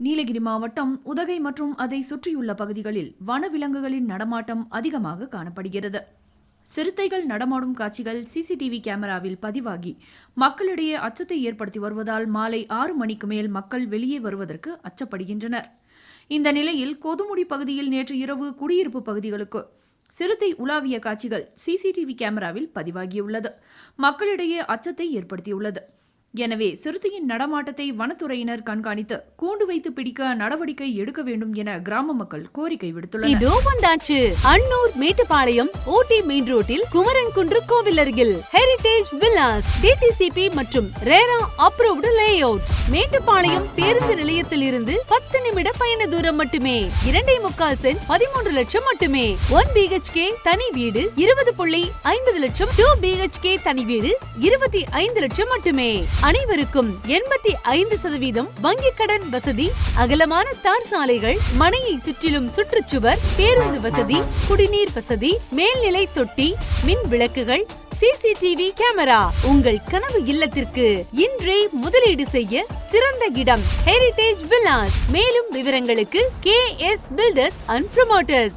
நீலகிரி மாவட்டம் உதகை மற்றும் அதை சுற்றியுள்ள பகுதிகளில் வனவிலங்குகளின் நடமாட்டம் அதிகமாக காணப்படுகிறது. சிறுத்தைகள் நடமாடும் காட்சிகள் சிசிடிவி கேமராவில் பதிவாகி மக்களிடையே அச்சத்தை ஏற்படுத்தி வருவதால் மாலை ஆறு மணிக்கு மேல் மக்கள் வெளியே வருவதற்கு அச்சப்படுகின்றனர். இந்த நிலையில் கொதுமுடி பகுதியில் நேற்று இரவு குடியிருப்பு பகுதிகளுக்கு சிறுத்தை உலாவிய காட்சிகள் சிசிடிவி கேமராவில் பதிவாகியுள்ளது. மக்களிடையே அச்சத்தை ஏற்படுத்தியுள்ளது. எனவே சிறுத்தையின் நடமாட்டத்தை வனத்துறையினர் கண்காணித்து கூண்டு வைத்து பிடிக்க நடவடிக்கை எடுக்க வேண்டும் என கிராம மக்கள் கோரிக்கை விடுத்துள்ளனர். இதோ வந்தாச்சு அன்னூர் மேட்டுப்பாளையம் ஓடி மெயின் ரோட்டில் குமரன் குன்று கோவில் அருகில். ஹெரிடேஜ் வில்லாஸ் டிடிசிபி மற்றும் ரேரா அப்ரூவ்டு லேஅவுட் மேட்டுப்பாளையம் பேருந்து நிலையத்தில் இருந்து பத்து நிமிட பயண தூரம் மட்டுமே. இரண்டே முக்கால் சென்ட் பதிமூன்று லட்சம் மட்டுமே. ஒன் பிஹெச்கே தனி வீடு இருபது புள்ளி ஐம்பது லட்சம். டூ பிஹெச்கே தனி வீடு இருபத்தி ஐந்து லட்சம் மட்டுமே. அனைவருக்கும் எண்பத்தி ஐந்து சதவீதம் வங்கிக் கடன் வசதி அகலமான தார் சாலைகள் மனையை சுற்றிலும் சுற்றுச்சுவர் பேருந்து வசதி குடிநீர் வசதி மேல்நிலை தொட்டி மின் விளக்குகள் சிசிடிவி கேமரா. உங்கள் கனவு இல்லத்திற்கு இன்றே முதலீடு செய்ய சிறந்த இடம் ஹெரிடேஜ் வில்லாஸ் மேலும் விவரங்களுக்கு K S builders and promoters